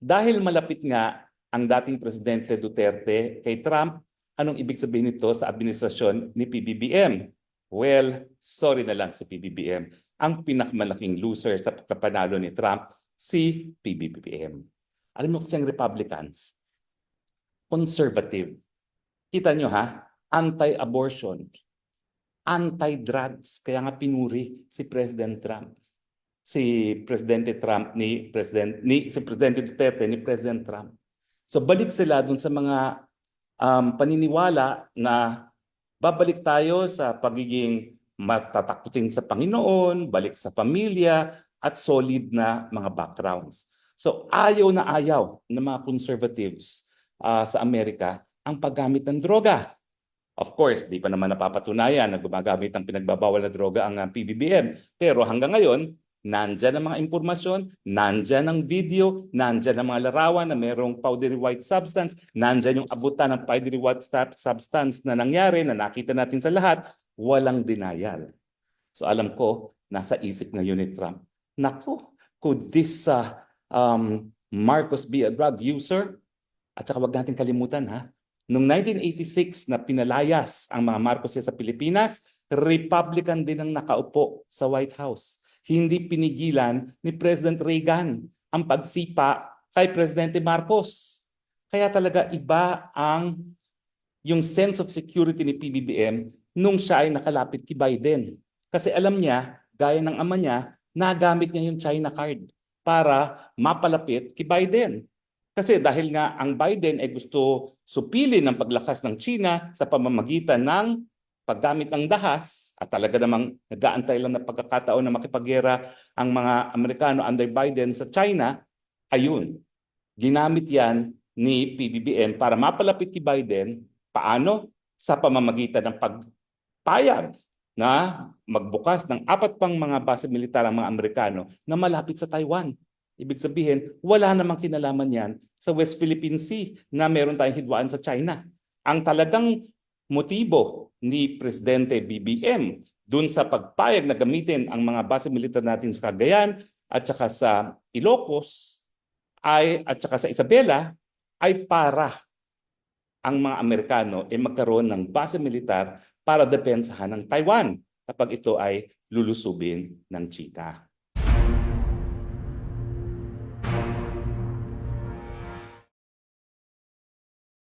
Dahil malapit nga ang dating Presidente Duterte kay Trump, anong ibig sabihin nito sa administrasyon ni PBBM? Well, sorry na lang si PBBM. Ang pinakamalaking loser sa pagkapanalo ni Trump, si PBBM. Alam mo kasi ang Republicans, conservative. Kita nyo ha, anti-abortion, anti-drugs. Kaya nga pinuri si President Trump. Si Presidente Trump ni President ni si Presidente Duterte ni President Trump. So balik sila dun sa mga um, paniniwala na babalik tayo sa pagiging matatakutin sa Panginoon, balik sa pamilya at solid na mga backgrounds. So ayaw na ayaw ng mga conservatives ah, sa Amerika ang paggamit ng droga. Of course, di pa naman napapatunayan na gumagamit ng pinagbabawal na droga ang ah, PBBM. Pero hanggang ngayon, nandyan ang mga impormasyon, nandyan ang video, nandyan ang mga larawan na mayroong powdery white substance, nandyan yung abutan ng powdery white sub- substance na nangyari, na nakita natin sa lahat, walang denial. So alam ko, nasa isip ngayon ni Trump, naku, could this uh, um, Marcos be a drug user? At saka wag natin kalimutan ha, Noong 1986 na pinalayas ang mga Marcos sa Pilipinas, Republican din ang nakaupo sa White House. Hindi pinigilan ni President Reagan ang pagsipa kay Presidente Marcos. Kaya talaga iba ang yung sense of security ni PBBM nung siya ay nakalapit kay Biden. Kasi alam niya, gaya ng ama niya, nagamit niya yung China card para mapalapit kay Biden. Kasi dahil nga ang Biden ay gusto supilin ang paglakas ng China sa pamamagitan ng paggamit ng dahas at talaga namang nag-aantay lang na pagkakataon na makipaggera ang mga Amerikano under Biden sa China, ayun, ginamit yan ni PBBM para mapalapit kay Biden. Paano? Sa pamamagitan ng pagpayag na magbukas ng apat pang mga base militar ang mga Amerikano na malapit sa Taiwan. Ibig sabihin, wala namang kinalaman yan sa West Philippine Sea na meron tayong hidwaan sa China. Ang talagang motibo ni Presidente BBM dun sa pagpayag na gamitin ang mga base militar natin sa Cagayan at saka sa Ilocos ay at saka sa Isabela ay para ang mga Amerikano ay magkaroon ng base militar para depensahan ng Taiwan kapag ito ay lulusubin ng China.